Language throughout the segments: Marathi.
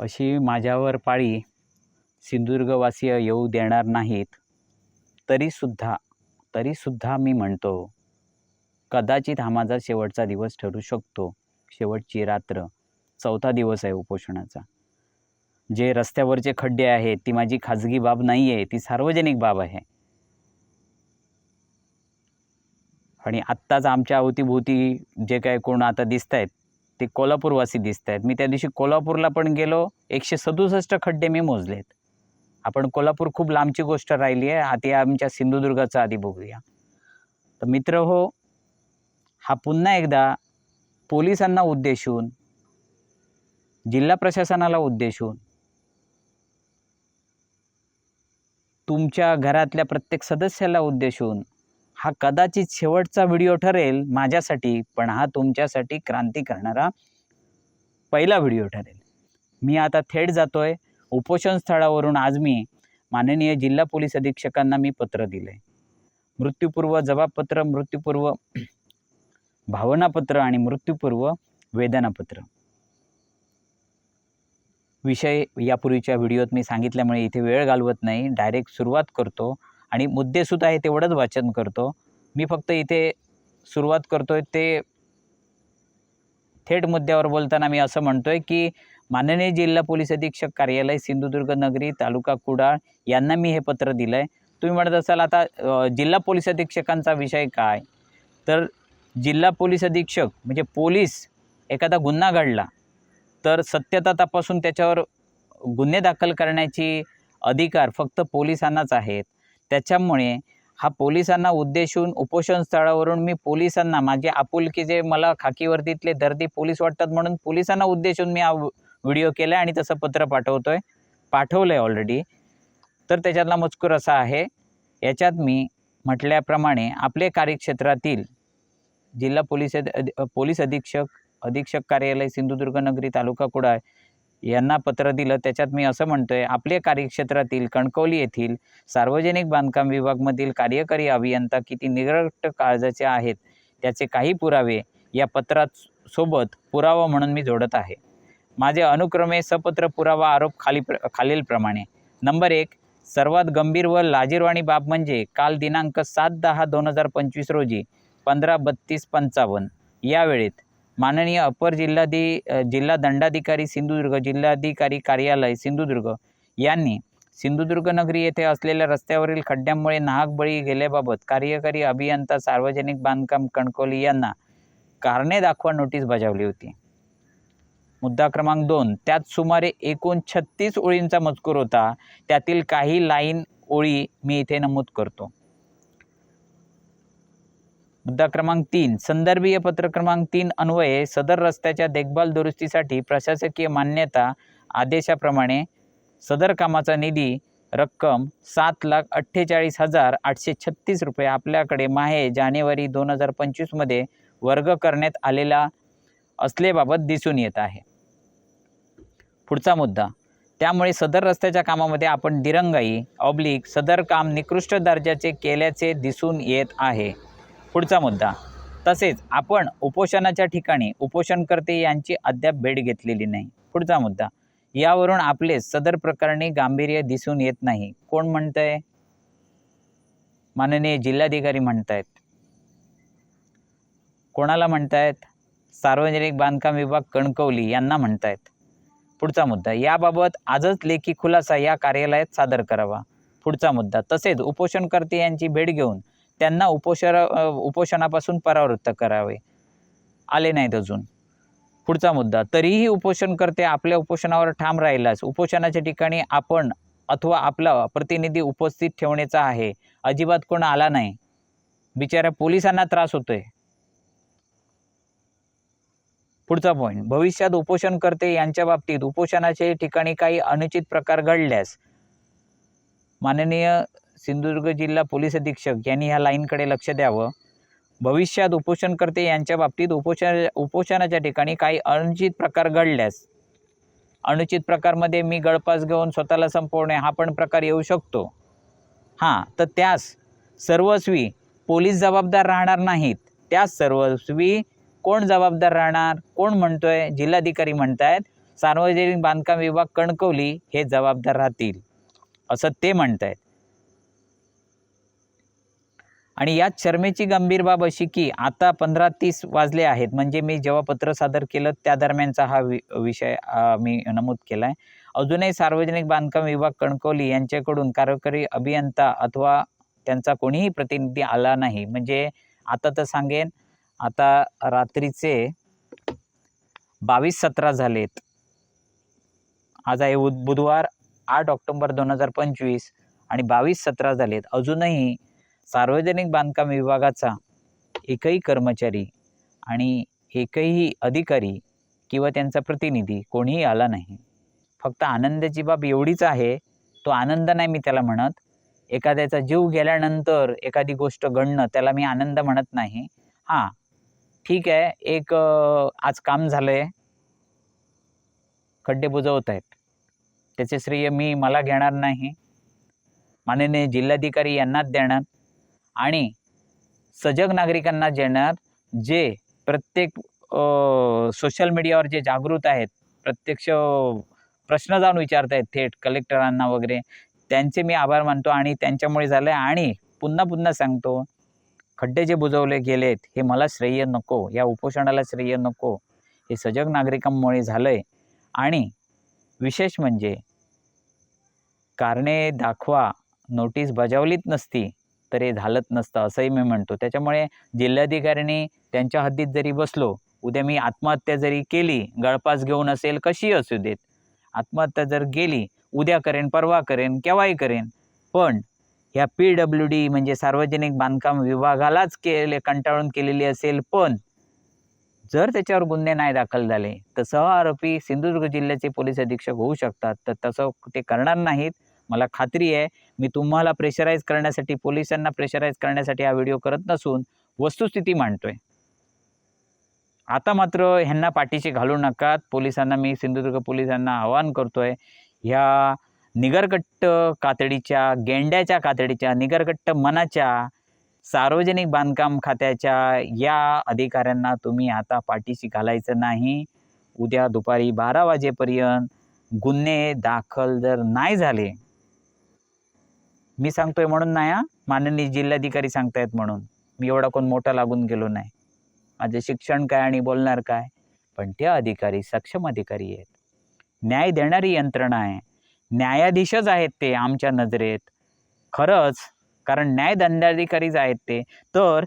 अशी माझ्यावर पाळी सिंधुदुर्गवासीय येऊ देणार नाहीत. तरीसुद्धा तरीसुद्धा मी म्हणतो कदाचित हा माझा शेवटचा दिवस ठरू शकतो. शेवटची रात्र चौथा दिवस आहे उपोषणाचा. जे रस्त्यावरचे खड्डे आहेत ती माझी खाजगी बाब नाही आहे ती सार्वजनिक बाब आहे. आणि आत्ताच आमच्या अवतीभोवती जे काय कोण आता दिसत आहेत ते कोल्हापूरवासी दिसत आहेत मी त्या दिवशी कोल्हापूरला पण गेलो. एकशे सदुसष्ट खड्डे मी मोजलेत. आपण कोल्हापूर खूप लांबची गोष्ट राहिली आहे. आधी आमच्या सिंधुदुर्गाचा आधी बघूया. तर मित्र हो हा पुन्हा एकदा पोलिसांना उद्देशून जिल्हा प्रशासनाला उद्देशून तुमच्या घरातल्या प्रत्येक सदस्याला उद्देशून हा कदाचित शेवटचा व्हिडिओ ठरेल माझ्यासाठी पण हा तुमच्यासाठी क्रांती करणारा पहिला व्हिडिओ ठरेल. मी आता थेट जातो आहे उपोषण स्थळावरून आज मी माननीय जिल्हा पोलीस अधीक्षकांना मी पत्र दिलं आहे मृत्यूपूर्व जबाबपत्र मृत्यूपूर्व भावनापत्र आणि मृत्यूपूर्व वेदनापत्र. विषय यापूर्वीच्या व्हिडिओत मी सांगितल्यामुळे इथे वेळ घालवत नाही. डायरेक्ट सुरुवात करतो. आणि मुद्देसुद्धा आहे तेवढंच वाचन करतो. मी फक्त इथे सुरुवात आहे ते थेट मुद्द्यावर बोलताना मी असं म्हणतो आहे की माननीय जिल्हा पोलीस अधीक्षक कार्यालय सिंधुदुर्ग नगरी तालुका कुडाळ यांना मी हे पत्र दिलं आहे तुम्ही म्हणत असाल आता जिल्हा पोलीस अधीक्षकांचा विषय काय? तर जिल्हा पोलीस अधीक्षक म्हणजे पोलीस एखादा गुन्हा घडला तर सत्यता तपासून त्याच्यावर गुन्हे दाखल करण्याची अधिकार फक्त पोलिसांनाच आहेत. त्याच्यामुळे हा पोलिसांना उद्देशून उपोषण स्थळावरून मी पोलिसांना माझे आपुलकी जे मला खाकीवर्दीतले दर्दी पोलीस वाटतात म्हणून पोलिसांना उद्देशून मी हा व्हिडिओ केला आहे आणि तसं पत्र पाठवतो आहे पाठवलं आहे ऑलरेडी तर त्याच्यातला मजकूर असा आहे. याच्यात मी म्हटल्याप्रमाणे आपले कार्यक्षेत्रातील जिल्हा पोलीस पोलीस अधीक्षक अधीक्षक कार्यालय सिंधुदुर्ग नगरी तालुका कुडाळ यांना पत्र दिलं. त्याच्यात मी असं म्हणतोय आपले कार्यक्षेत्रातील कणकवली येथील सार्वजनिक बांधकाम विभागमधील कार्यकारी अभियंता किती निरट काळजाचे आहेत त्याचे काही पुरावे या पत्रात सोबत पुरावा म्हणून मी जोडत आहे. माझे अनुक्रमे सपत्र पुरावा आरोप खाली प्र खालीलप्रमाणे. नंबर एक सर्वात गंभीर व लाजीरवाणी बाब म्हणजे काल दिनांक सात दहा दोन हजार पंचवीस रोजी पंधरा बत्तीस पंचावन्न. या वेळेत माननीय अपर जिल्हाधी जिल्हा दंडाधिकारी सिंधुदुर्ग जिल्हाधिकारी कार्यालय सिंधुदुर्ग यांनी सिंधुदुर्ग नगरी येथे असलेल्या रस्त्यावरील खड्ड्यांमुळे नाहक बळी गेल्याबाबत कार्यकारी अभियंता सार्वजनिक बांधकाम कणकोली यांना कारणे दाखवा नोटीस बजावली होती. मुद्दा क्रमांक दोन त्यात सुमारे एकूण छत्तीस ओळींचा मजकूर होता. त्यातील काही लाईन ओळी मी इथे नमूद करतो. मुद्दा क्रमांक तीन संदर्भीय पत्र क्रमांक तीन अन्वये सदर रस्त्याच्या देखभाल दुरुस्तीसाठी प्रशासकीय मान्यता आदेशाप्रमाणे सदर कामाचा निधी रक्कम सात लाख अठ्ठेचाळीस हजार आठशे छत्तीस रुपये आपल्याकडे माहे जानेवारी दोन हजार पंचवीसमध्ये वर्ग करण्यात आलेला असल्याबाबत दिसून येत आहे. पुढचा मुद्दा त्यामुळे सदर रस्त्याच्या कामामध्ये आपण दिरंगाई ऑब्लिक सदर काम निकृष्ट दर्जाचे केल्याचे दिसून येत आहे. पुढचा मुद्दा. तसेच आपण उपोषणाच्या ठिकाणी उपोषणकर्ते यांची अद्याप भेट घेतलेली नाही. पुढचा मुद्दा. यावरून आपले सदर प्रकरणी गांभीर्य दिसून येत नाही. कोण म्हणतंय? माननीय जिल्हाधिकारी म्हणतायत. कोणाला म्हणतायत? सार्वजनिक बांधकाम विभाग कणकवली यांना म्हणतायत. पुढचा मुद्दा. याबाबत आजच लेखी खुलासा या कार्यालयात सादर करावा. पुढचा मुद्दा. तसेच उपोषणकर्ते यांची भेट घेऊन त्यांना उपोषण उपोषणापासून परावृत्त करावे. आले नाहीत अजून. पुढचा मुद्दा तरीही उपोषण करते आपल्या उपोषणावर ठाम राहिलाच. उपोषणाच्या ठिकाणी आपण अथवा आपला प्रतिनिधी उपस्थित ठेवण्याचा आहे. अजिबात कोण आला नाही. बिचाऱ्या पोलिसांना त्रास होतोय. पुढचा पॉईंट भविष्यात उपोषण करते यांच्या बाबतीत उपोषणाच्या ठिकाणी काही अनुचित प्रकार घडल्यास माननीय सिंधुदुर्ग जिल्हा पोलीस अधीक्षक यांनी ह्या लाईनकडे लक्ष द्यावं. भविष्यात उपोषणकर्ते यांच्या बाबतीत उपोषण उपोषणाच्या ठिकाणी काही अनुचित प्रकार घडल्यास अनुचित प्रकारमध्ये मी गळपास घेऊन स्वतःला संपवणे हा पण प्रकार येऊ शकतो. हां तर त्यास सर्वस्वी पोलीस जबाबदार राहणार नाहीत. त्यास सर्वस्वी कोण जबाबदार राहणार? कोण म्हणतोय? जिल्हाधिकारी म्हणतायत सार्वजनिक बांधकाम विभाग कणकवली हे जबाबदार राहतील असं ते म्हणत आहेत आणि यात शर्मेची गंभीर बाब अशी की आता पंधरा तीस वाजले आहेत. म्हणजे मी जेव्हा पत्र सादर केलं त्या दरम्यानचा हा वि विषय मी नमूद केला आहे अजूनही सार्वजनिक बांधकाम विभाग कणकवली यांच्याकडून कार्यकारी अभियंता अथवा त्यांचा कोणीही प्रतिनिधी आला नाही. म्हणजे आता तर सांगेन आता रात्रीचे बावीस सतरा झालेत. आज आहे बुधवार आठ ऑक्टोबर दोन हजार पंचवीस आणि बावीस सतरा झालेत. अजूनही सार्वजनिक बांधकाम विभागाचा एकही कर्मचारी आणि एकही अधिकारी किंवा त्यांचा प्रतिनिधी कोणीही आला नाही. फक्त आनंदाची बाब एवढीच आहे तो आनंद नाही मी त्याला म्हणत. एखाद्याचा जीव गेल्यानंतर एखादी गोष्ट घडणं त्याला मी आनंद म्हणत नाही. हां ठीक आहे एक आज काम झालं आहे खड्डे बुजवत आहेत. त्याचे श्रेय मी मला घेणार नाही. माननीय जिल्हाधिकारी यांनाच देणार. आणि सजग नागरिकांना देणार जे प्रत्येक सोशल मीडियावर जे जागृत आहेत प्रत्यक्ष प्रश्न जाऊन विचारत आहेत थेट कलेक्टरांना वगैरे त्यांचे मी आभार मानतो आणि त्यांच्यामुळे झालं आहे आणि पुन्हा पुन्हा सांगतो खड्डे जे बुजवले गेलेत हे मला श्रेय नको या उपोषणाला श्रेय नको हे सजग नागरिकांमुळे झालं आहे आणि विशेष म्हणजे कारणे दाखवा नोटीस बजावलीच नसती तर हे झालंच नसतं असंही मी म्हणतो. त्याच्यामुळे जिल्हाधिकाऱ्यांनी त्यांच्या हद्दीत जरी बसलो उद्या मी आत्महत्या जरी केली गळपास घेऊन असेल कशी असू देत. आत्महत्या जर गेली उद्या करेन परवा करेन केव्हाही करेन. पण ह्या पी डब्ल्यू डी म्हणजे सार्वजनिक बांधकाम विभागालाच केले कंटाळून केलेली असेल पण जर त्याच्यावर गुन्हे नाही दाखल झाले तर सह आरोपी सिंधुदुर्ग जिल्ह्याचे पोलीस अधीक्षक होऊ शकतात. तर तसं ते करणार नाहीत. मला खात्री आहे मी तुम्हाला प्रेशराईज करण्यासाठी पोलिसांना प्रेशराईज करण्यासाठी हा व्हिडिओ करत नसून वस्तुस्थिती मांडतोय. आता मात्र ह्यांना पाठीशी घालू नकात पोलिसांना मी सिंधुदुर्ग पोलिसांना आवाहन करतोय ह्या निगरकट्ट कातडीच्या गेंड्याच्या कातडीच्या निगरकट्ट मनाच्या सार्वजनिक बांधकाम खात्याच्या या अधिकाऱ्यांना तुम्ही आता पाठीशी घालायचं नाही. उद्या दुपारी बारा वाजेपर्यंत गुन्हे दाखल जर नाही झाले मी सांगतोय म्हणून नाही हा. माननीय जिल्हाधिकारी सांगतायत म्हणून. मी एवढा कोण मोठा लागून गेलो नाही. माझं शिक्षण काय आणि बोलणार काय? पण ते अधिकारी सक्षम अधिकारी आहेत. न्याय देणारी यंत्रणा आहे. न्यायाधीशच आहेत ते आमच्या नजरेत. खरंच कारण न्याय दंडाधिकारीच आहेत ते. तर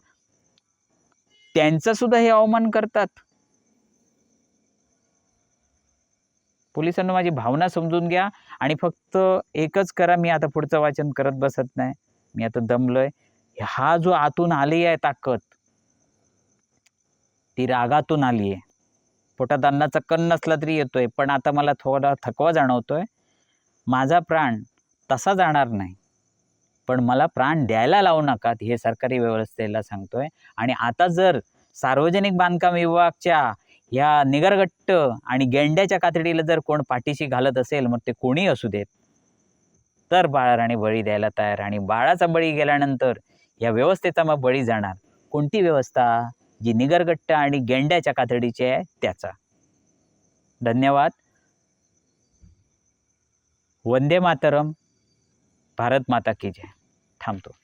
त्यांचं सुद्धा हे अवमान करतात. पोलिसांना माझी भावना समजून घ्या. आणि फक्त एकच करा मी आता पुढचं वाचन करत बसत नाही. मी आता दमलोय. हा जो आतून आली आहे ताकद ती रागातून आली आहे पोटात अन्नाचा कण नसला तरी येतोय पण आता मला थोडा थकवा जाणवतोय. माझा प्राण तसा जाणार नाही पण मला प्राण द्यायला लावू नका हे सरकारी व्यवस्थेला सांगतोय. आणि आता जर सार्वजनिक बांधकाम विभागच्या या निगरगट्ट आणि गेंड्याच्या कातडीला जर कोण पाठीशी घालत असेल मग ते कोणी असू देत. तर बाळाराणी बळी द्यायला तयार. आणि बाळाचा बळी गेल्यानंतर या व्यवस्थेचा मग बळी जाणार. कोणती व्यवस्था? जी निगरगट्ट आणि गेंड्याच्या कातडीची आहे त्याचा. धन्यवाद. वंदे मातरम. भारत माता की जय. थांबतो.